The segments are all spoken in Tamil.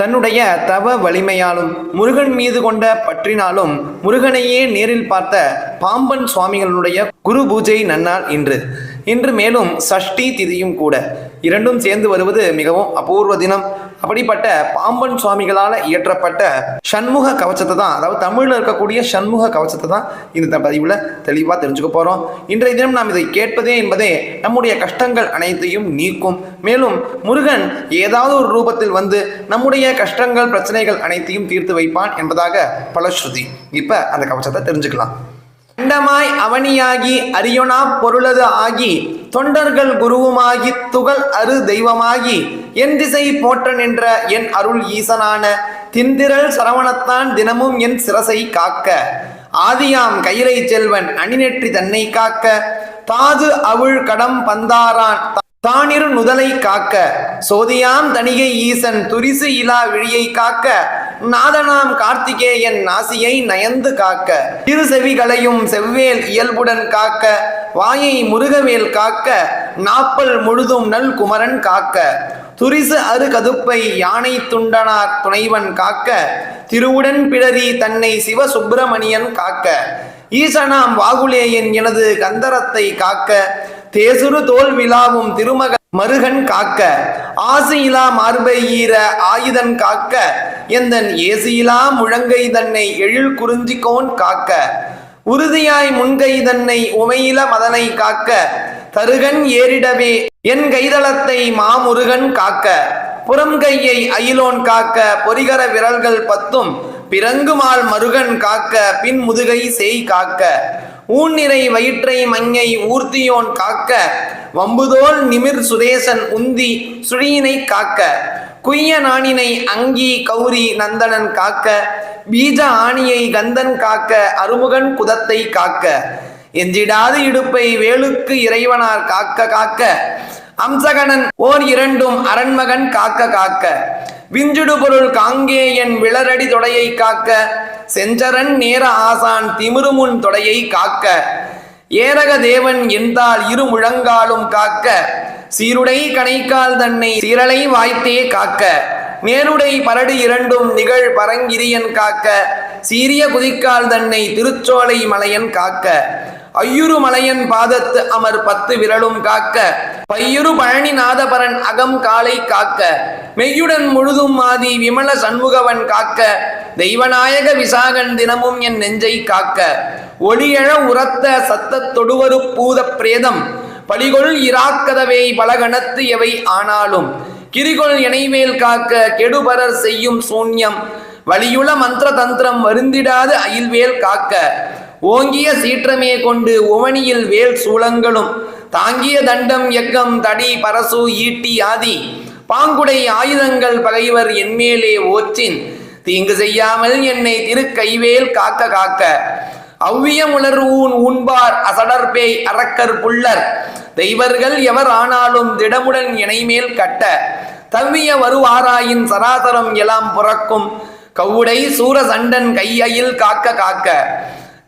தன்னுடைய தவ வலிமையாலும் முருகன் மீது கொண்ட பற்றினாலும் முருகனையே நேரில் பார்த்த பாம்பன் சுவாமிகளுடைய குரு பூஜை நன்னாள் இன்று. இன்று மேலும் சஷ்டி திதியும் கூட. இரண்டும் சேர்ந்து வருவது மிகவும் அபூர்வ தினம். அப்படிப்பட்ட பாம்பன் சுவாமிகளால் இயற்றப்பட்ட சண்முக கவச்சத்தை தான் அதாவது தமிழில் இருக்கக்கூடிய சண்முக கவச்சத்தை தான் இந்த பதிவில் தெளிவாக தெரிஞ்சுக்க போகிறோம் இன்றைய தினம் நாம் இதை கேட்பதே என்பதே நம்முடைய கஷ்டங்கள் அனைத்தையும் நீக்கும். மேலும் முருகன் ஏதாவது ஒரு ரூபத்தில் வந்து நம்முடைய கஷ்டங்கள் பிரச்சனைகள் அனைத்தையும் தீர்த்து வைப்பான் என்பதாக பலஸ்ருதி இப்போ அந்த கவச்சத்தை தெரிஞ்சுக்கலாம். அண்டமாய் அவனியாகி அரியுணா பொருளது ஆகி தொண்டர்கள் குருவுமாகி துகள் அரு தெய்வமாகி என் திசை போற்ற நின்ற என் அருள் ஈசனான திந்திரல் சரவணத்தான் தினமும் என் சிரசை காக்க. ஆதியாம் கயிறை செல்வன் அணிநெற்றி தன்னை காக்க. தாது அவுள் கடம் பந்தாரான் தானிரு நுதலை காக்க. சோதியாம் தணிகை ஈசன் துரிசு இலா விழியை காக்க. நாதனாம் கார்த்திகேயன் நாசியை நயந்து காக்க இரு செவிகளையும் செவ்வேல் இயல்புடன் காக்க வாயை முருகவேல் காக்க நாப்பல் முழுதும் நல் குமரன் காக்க. துரிசு அரு கதுப்பை யானை துண்டனார் துணைவன் காக்க திருவுடன் பிடரி தன்னை சிவ சுப்பிரமணியன் காக்க. ஈசனாம் வாகுலேயன் எனது கந்தரத்தை காக்க தேசுரு தோல் விழாவும் திருமக மருகன் காக்க ஆசையிலா மார்பை ஈர ஆயுதன் காக்க எந்தன் ஏசியிலா முழங்கை தன்னை எழில் குறிஞ்சிக்கோன் காக்க உறுதியாய் முன்கை தன்னை உமையில மதனை காக்க தருகன் ஏறிடவே என் கைதளத்தை மாமுருகன் காக்க புறம் கையை அயிலோன் காக்க பொறிகர விரல்கள் பத்தும் பிறங்குமால் மருகன் காக்க பின் முதுகை செய் காக்க ஊன்னிறை வயிற்றை மங்கை ஊர்த்தியோன் காக்க வம்புதோல் நிமிர் சுதேசன் உந்தி சுழியினை காக்க குய்ய நாணினை அங்கி கௌரி நந்தனன் காக்க பீஜ ஆணியை கந்தன் காக்க அருமுகன் குதத்தை காக்க. எஞ்சிடாது இடுப்பை வேலுக்கு இறைவனார் காக்க காக்க. அம்சகணன் ஓர் இரண்டும் அரண்மகன் காக்க காக்க. விஞ்சுடு பொருள் காங்கேயன் விளரடி தொடையை காக்க. செஞ்சரன் நேர ஆசான் திமிருமுன் தொடையை காக்க. ஏரக தேவன் என்றால் இரு முழங்காலும் காக்க சீருடை கணைக்கால் தன்னை சீரலை வாய்த்தே காக்க நேருடை பரடு இரண்டும் நிகழ் பரங்கிரியன் காக்க சீரிய குதிக்கால் தன்னை திருச்சோலை மலையன் காக்க. ஐயுரு மலையன் பாதத்து அமர் பத்து விரலும் காக்க. பையுரு பழனி நாதபரன் அகம் காலை காக்க. மெய்யுடன் முழுதும் மாதி விமல சண்முகவன் காக்க. தெய்வநாயக விசாகன் தினமும் என் நெஞ்சை காக்க. ஒளியழ உரத்த சத்த தொடுவரு பூத பிரேதம். பலிகொள் இராக்கதவை பலகணத்து எவை ஆனாலும். கிரிகொள் இணைவேல் காக்க கெடுபரர் செய்யும் சூன்யம். வழியுள மந்திர தந்திரம் வருந்திடாது அயில்வேல் காக்க. ஓங்கிய சீற்றமே கொண்டு உவனியில் வேல் சூளங்களும் தாங்கிய தண்டம் எக்கம் தடி பரசு ஈட்டி ஆதி. பாங்குடை ஆயுதங்கள் பகைவர் என்மேலே ஓச்சின் தீங்கு செய்யாமல் என்னை திருக்கைவேல் காக்க காக்க. அவ்வியமுலர் ஊன் உண்பார் அசடர்பேய் அரக்கர் புள்ளர் தெய்வர்கள் எவர் ஆனாலும் திடமுடன் இணைமேல் கட்ட. தவ்விய வருவாராயின் சராசரம் எல்லாம் புறக்கும் கவுடை சூரசண்டன் கையில் காக்க காக்க.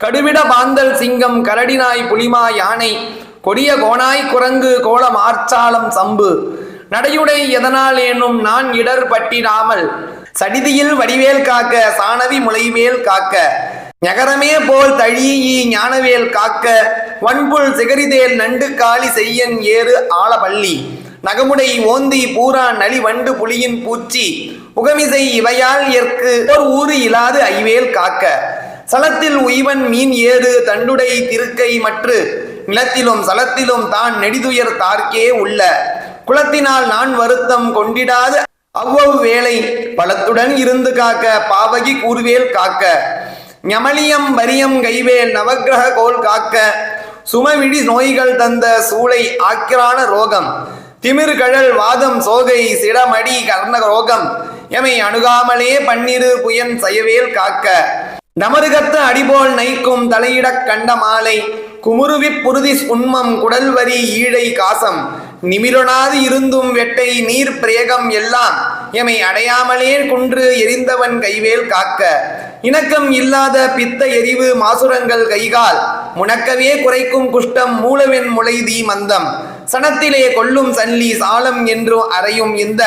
கடுவிட பாந்தல் சிங்கம் கரடினாய் புலிமா யானை. கொடிய கோணாய் குரங்கு கோலம் ஆர்ச்சாலம் சம்பு. நடையுடை எதனால் ஏனும் நான் இடர் பட்டிடாமல் சடிதியில் வடிவேல் காக்க சாணவி முளைவேல் காக்க. நகரமே போல் தழியி ஞானவேல் காக்க. வன்புல் சிகரிதேல் நண்டு காளி செய்யன் ஏறு ஆலபள்ளி நகமுடை ஓந்தி பூரா நலி வண்டு புலியின் பூச்சி. புகமிசை இவையால் ஏற்கு. ஒரு ஊறு இலாது ஐவேல் காக்க. சலத்தில் உய்வன் மீன் ஏறு தண்டுடை திருக்கை மற்று. நிலத்திலும் சலத்திலும் தான் நெடிதுயர் தார்க்கே உள்ள. குலத்தினால் நான் வருத்தம் கொண்டிடாது அவ்வளவு வேலை. பலத்துடன் இருந்து காக்க பாவகி கூறுவேல் காக்க. ஞமலியம் வரியம் கைவேல் நவக்கிரக கோல் காக்க. சுமவிடி நோய்கள் தந்த சூளை ஆக்கிரான ரோகம். திமிர்கழல் வாதம் சோகை சிடமடி கர்ண ரோகம். எமை அணுகாமலே பன்னிரு புயன் செயவேல் காக்க. நமருகத்து அடிபோல் நைக்கும் தலையிடக் கண்ட மாலை குமுருவிப் புருதி உண்மம் குடல்வரி ஈழை காசம். நிமிரொணாது இருந்தும் வெட்டை நீர் பிரேகம் எல்லாம் எமை அடையாமலே குன்று எரிந்தவன் கைவேல் காக்க. இணக்கம் இல்லாத பித்த எரிவு மாசுரங்கள் கைகால் முனக்கவே குறைக்கும் குஷ்டம் மூலவென் முளைதி மந்தம். சனத்திலே கொல்லும் சல்லி சாலம் என்றும் அறையும் இந்த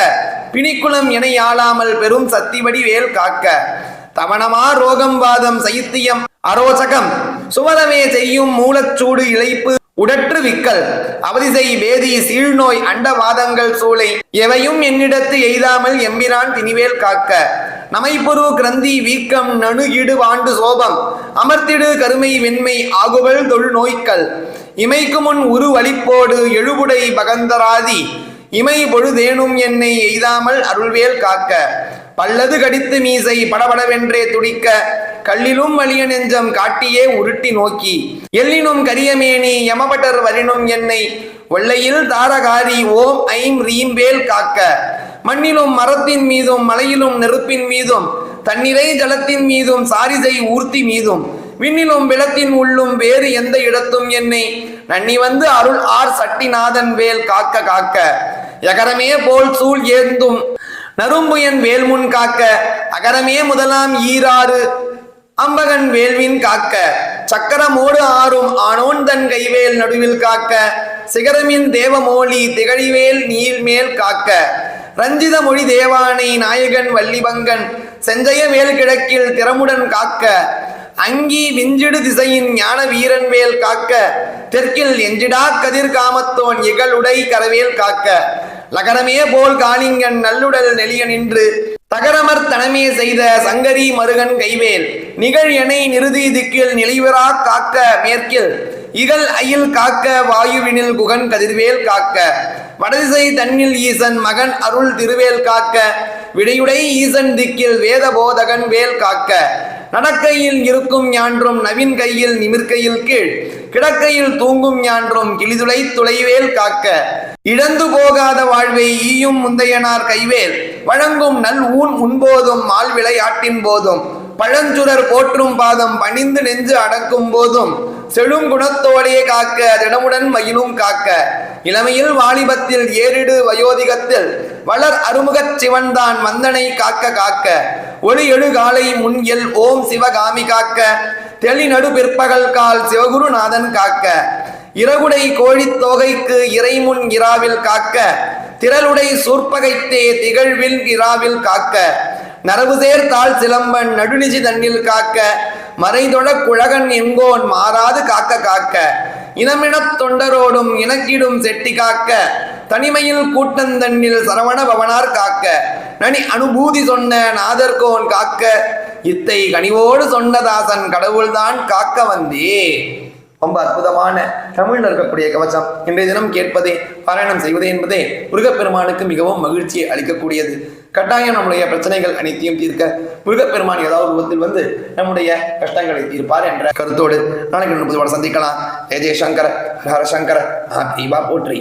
பிணிக்குளம் என ஆளாமல் பெரும் சத்திவடி வேல் காக்க. தவணமா ரோகம் வாதம் சைத்தியம். அரோசகம் சுவனமே செய்யும் மூலச்சூடு இழைப்பு. உடற்று விக்கல் அவதிசை வேதி சீழ்நோய் அண்டவாதங்கள் சூளை. எவையும் என்னிடத்து எய்தாமல் எம்பிரான் திணிவேல் காக்க. நமைப்புரு கிரந்தி வீக்கம் நணுகிடு வாண்டு சோபம். அமர்த்திடு கருமை வெண்மை ஆகுவல் தொழு நோய்க்கள் இமைக்கு முன் உரு வலிப்போடு எழுபுடை பகந்தராதி. இமை பொழுதேனும் என்னை எய்தாமல் அருள்வேல் காக்க. பல்லது கடித்து மீசை படபடவென்றே துடிக்க. கல்லிலும் வலிய நெஞ்சம் காட்டியே உருட்டி நோக்கி. எல்லினும் கரியமேனி யமபட்டர் வரினும் என்னை வெள்ளையில் தாரகாரி ஓம் ஐம் ரீம் வேல் காக்க. மண்ணிலும் மரத்தின் மீதும் மலையிலும் நெருப்பின் மீதும் தண்ணீரை ஜலத்தின் மீதும் சாரிசை ஊர்த்தி மீதும். விண்ணிலும் விளத்தின் உள்ளும் வேறு எந்த இடத்தும் என்னை நன்னி வந்து அருள் ஆர் சட்டிநாதன் வேல் காக்க காக்க. எகரமே போல் சூழ் ஏந்தும் நரும்புயன் வேல்முன் காக்க. அகரமே முதலாம் ஈராறு அம்பகன் வேல்வின் காக்க. சக்கரமோடு ஆறும் ஆனோன் தன் கைவேல் நடுவில் காக்க. சிகரமின் தேவமோழி திகழிவேல் நீள்மேல் காக்க. ரஞ்சித மொழி தேவானை நாயகன் வள்ளிபங்கன் செஞ்சய வேல் கிழக்கில் திறமுடன் காக்க. அங்கி விஞ்சிடு திசையின் ஞான வீரன் வேல் காக்க தெற்கில் எஞ்சிடா கதிர் காமத்தோன் இகழுடை கரவேல் காக்க. லகரமே போல் காளிங்கன் நல்லுடல் நெளிய நின்று தகரமர் தனமே செய்த சங்கரி மருகன் கைவேல். நிகழ் எனை நிறுதி திக்கில் நிலைவரா காக்க மேற்கில் இகல் அயில் காக்க வாயுவினில் குகன் கதிர்வேல் காக்க. வடதிசை தன்னில் ஈசன் மகன் அருள் திருவேல் காக்க. விடையுடை ஈசன் திக்கில் வேத போதகன் வேல் காக்க. நடக்கையில் இருக்கும் ஞான்றும் நவின் கையில் நிமிர்கையில் கீழ். கிடக்கையில் தூங்கும் ஞான்றும் கிளிதுளை துளைவேல் காக்க. இழந்து போகாத வாழ்வை ஈயும் முந்தையனார் கைவேல். வழங்கும் நல் ஊன் உண்போதும் மால் விளையாட்டின் போதும். பழஞ்சுரர் போற்றும் பாதம் பணிந்து நெஞ்சு அடக்கும் போதும். செழும் குணத்தோடே காக்க திடமுடன் மயிலும் காக்க. இளமையில் வாலிபத்தில் ஏறிடு வயோதிகத்தில். வளர் அருமுகச் சிவன்தான் வந்தனை காக்க காக்க. ஒளி எழு காலை முன் ஓம் சிவகாமி காக்க தெளி நடு பிற்பகல் கால் சிவகுருநாதன் காக்க. இரகுடை கோழித் தொகைக்கு இறைமுன் இராவில் காக்க திரளுடை சூர்பகைத்தே திகழ்வில் இராவில் காக்க. நரவுசேர் தாழ் சிலம்பன் நடுநிஜி தண்ணில் காக்க மறைதொட குழகன் எங்கோன் மாறாது காக்க காக்க. இனமினத் தொண்டரோடும் இணக்கிடும் செட்டி காக்க தனிமையில் கூட்டந்தண்ணில் சரவண பவனார் காக்க. நனி அனுபூதி சொன்ன நாதர்கோன் காக்க இத்தை கனிவோடு சொன்னதாசன் கடவுள்தான் காக்க வந்தே. ரொம்ப அற்புதமான தமிழில் இருக்கக்கூடிய கவச்சம் இன்றைய தினம் கேட்பதே பாராயணம் செய்வதே என்பதே முருகப்பெருமானுக்கு மிகவும் மகிழ்ச்சியை அளிக்கக்கூடியது. கட்டாயம் நம்முடைய பிரச்சனைகள் அனைத்தையும் தீர்க்க முருகப்பெருமான் ஏதாவது ரூபத்தில் வந்து நம்முடைய கஷ்டங்களை தீர்ப்பார் என்ற கருத்தோடு நாளைக்கு புதுவாட சந்திக்கலாம். ஜெய ஜெயசங்கர ஹர சங்கர மகா தீபா போற்றி.